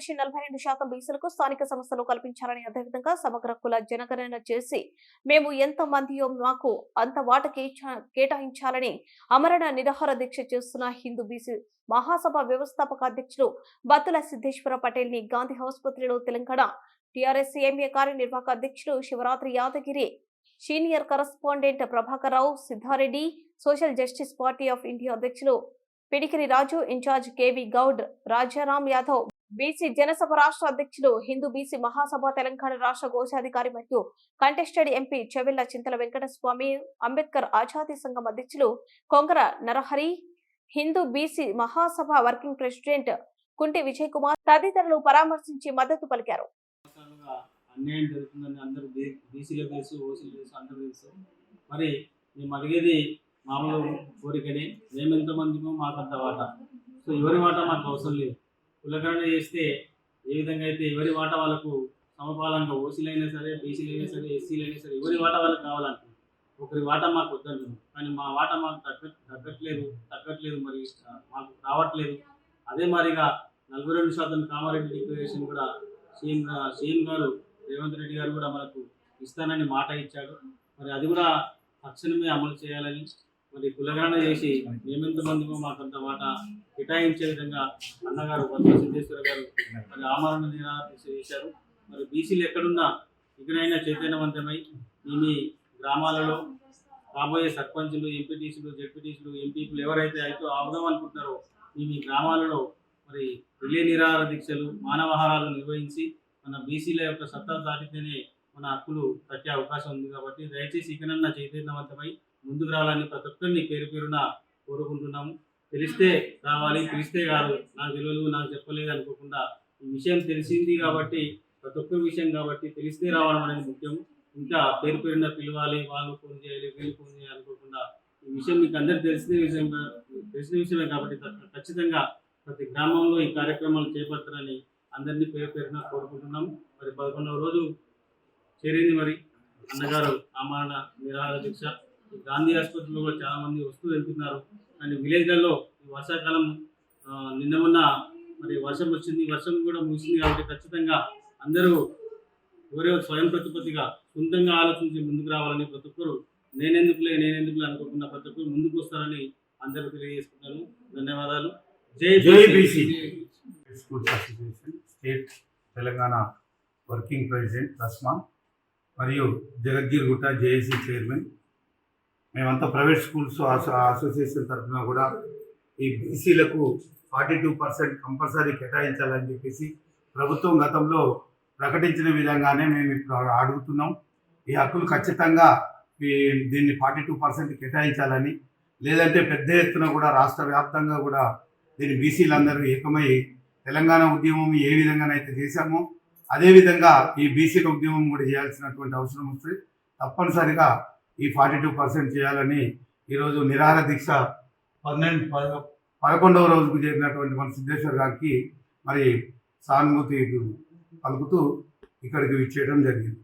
నుంచి నలభై రెండు శాతం బీసీలకు స్థానిక సంస్థలు కల్పించాలని అదేవిధంగా సమగ్ర కుల జనగణన చేసి మేము ఎంత మందియో మాకు అంత వాట కేటాయించాలని అమరణ నిరాహార దీక్ష చేస్తున్న హిందూ బీసీ మహాసభ వ్యవస్థాపక అధ్యక్షులు బత్తుల సిద్ధేశ్వర పటేల్ని గాంధీ ఆసుపత్రిలో తెలంగాణ టిఆర్ఎస్ ఎంఏ కార్యనిర్వాహక అధ్యక్షులు Shivaratri Yadagiri senior correspondent Prabhakar Rao Siddareddy social justice party of India అధ్యక్షులు Pidikiri Raju incharge KV Goud Rajaram Yadav BC Janasabha రాష్ట్ర అధ్యక్షులు హిందూ బీసీ మహాసభ తెలంగాణ రాష్ట్ర కోశాధికారి మరియు కంటెస్టెడ్ ఎంపీ చెవిల్ల చింతల వెంకటస్వామి అంబేద్కర్ ఆజాదీ సంఘం అధ్యక్షులు Kongara Narahari Hindu BC Mahasabha working president Kunti Vijay Kumar తదితరులు పరామర్శించి మద్దతు పలికారు. అన్యాయం జరుగుతుందని అందరూ బీ- తెలుసు ఓసీలో తెలుసు అందరూ తెలుసు. మరి మేము అడిగేది మామూలు కోరికనే మేము ఎంతమందిమో మాకంత వాటా. సో ఎవరి వాటా మాకు అవసరం లేదు. కులకరణ చేస్తే ఏ విధంగా అయితే ఎవరి వాటా వాళ్ళకు సమపాలంగా ఓసీలైనా సరే బీసీలైనా సరే ఎస్సీలైనా సరే ఎవరి వాటా వాళ్ళకి కావాలంటున్నారు? ఒకరి వాటా మాకు వద్దంటున్నాం కానీ మా వాటా మాకు తగ్గ తగ్గట్లేదు తగ్గట్లేదు మరి మాకు రావట్లేదు. అదే మాదిరిగా నలభై రెండు శాతం కామారెడ్డి డిక్లరేషన్ కూడా సీఎం సీఎం గారు రేవంత్ రెడ్డి గారు కూడా మనకు ఇస్తానని మాట ఇచ్చాడు. మరి అది కూడా తక్షణమే అమలు చేయాలని మరి కులగణన చేసి మేమెంతమందిమో మాకు మాకంత వాటా కేటాయించే విధంగా అన్నగారు పద్మ సిద్ధేశ్వర గారు మరి ఆమరణ నిరాదీక్ష చేశారు. మరి బీసీలు ఎక్కడున్నా ఇకనైనా చైతన్యవంతమై మీ గ్రామాలలో రాబోయే సర్పంచులు ఎంపీటీసీలు జడ్పీటీసీలు ఎంపీలు ఎవరైతే అయితే అవుదాం అనుకుంటున్నారో మీ మీ గ్రామాలలో మరి రిలే నిరాహార దీక్షలు మానవహారాలు నిర్వహించి మన బీసీల యొక్క సత్తా దాటితేనే మన హక్కులు తట్టే అవకాశం ఉంది కాబట్టి దయచేసి ఇకనన్నా చైతన్యవంతమై ముందుకు రావాలని ప్రతి ఒక్కరిని పేరు పేరున కోరుకుంటున్నాము. తెలిస్తే రావాలి తెలిస్తే కాదు. నాకు తెలియదు నాకు చెప్పలేదు అనుకోకుండా ఈ విషయం తెలిసింది కాబట్టి ప్రతి ఒక్క విషయం కాబట్టి తెలిస్తే రావడం అనేది ముఖ్యం. ఇంకా పేరు పేరున పిలవాలి వాళ్ళు ఫోన్ చేయాలి వీళ్ళు ఫోన్ చేయాలి అనుకోకుండా ఈ విషయం మీకు అందరికి తెలిసిన విషయం తెలిసిన విషయమే కాబట్టి ఖచ్చితంగా ప్రతి గ్రామంలో ఈ కార్యక్రమాలు చేపడతారని అందరినీ పేరు పేరున కోరుకుంటున్నాం. మరి పదకొండవ రోజు చేరింది మరి అన్నగారు ఆమరణ నిరాహార దీక్ష గాంధీ ఆసుపత్రిలో కూడా చాలా మంది వస్తూ వెళ్తున్నారు. అండ్ విలేజ్లలో ఈ వర్షాకాలం నిన్న మొన్న మరి వర్షం వచ్చింది. వర్షం కూడా ముగిసింది కాబట్టి ఖచ్చితంగా అందరూ ఎవరెవరు స్వయం ప్రతిపత్తిగా సొంతంగా ఆలోచించి ముందుకు రావాలని ప్రతి ఒక్కరు నేనెందుకులే నేనెందుకులే అనుకోకుండా ప్రతి ఒక్కరు ముందుకు వస్తారని అందరూ తెలియజేసుకుంటాను ధన్యవాదాలు. జై జై BC. State Telangana working president Rasman మరియు జగద్గిరిగుట్ట జేఏసీ చైర్మన్ మేమంతా ప్రైవేట్ స్కూల్స్ అసో అసోసియేషన్ తరఫున కూడా ఈ బీసీలకు ఫార్టీ టూ పర్సెంట్ కంపల్సరీ కేటాయించాలని చెప్పేసి ప్రభుత్వం గతంలో ప్రకటించిన విధంగానే మేము ఇప్పుడు అడుగుతున్నాం. ఈ హక్కులు ఖచ్చితంగా దీన్ని ఫార్టీ టూ పర్సెంట్ కేటాయించాలని లేదంటే పెద్ద ఎత్తున కూడా రాష్ట్ర వ్యాప్తంగా కూడా దీన్ని బీసీలందరూ ఏకమై తెలంగాణ ఉద్యమం ఏ విధంగానైతే చేశామో అదేవిధంగా ఈ బీసీల ఉద్యమం కూడా చేయాల్సినటువంటి అవసరం వస్తుంది తప్పనిసరిగా ఈ ఫార్టీ టూ పర్సెంట్ చేయాలని ఈరోజు నిరాహార దీక్ష పన్నెండు పద- పదకొండవ రోజుకు చేరినటువంటి మన సిద్ధేశ్వర్ గారికి మరి సానుభూతి పలుకుతూ ఇక్కడికి విచ్చేయడం జరిగింది.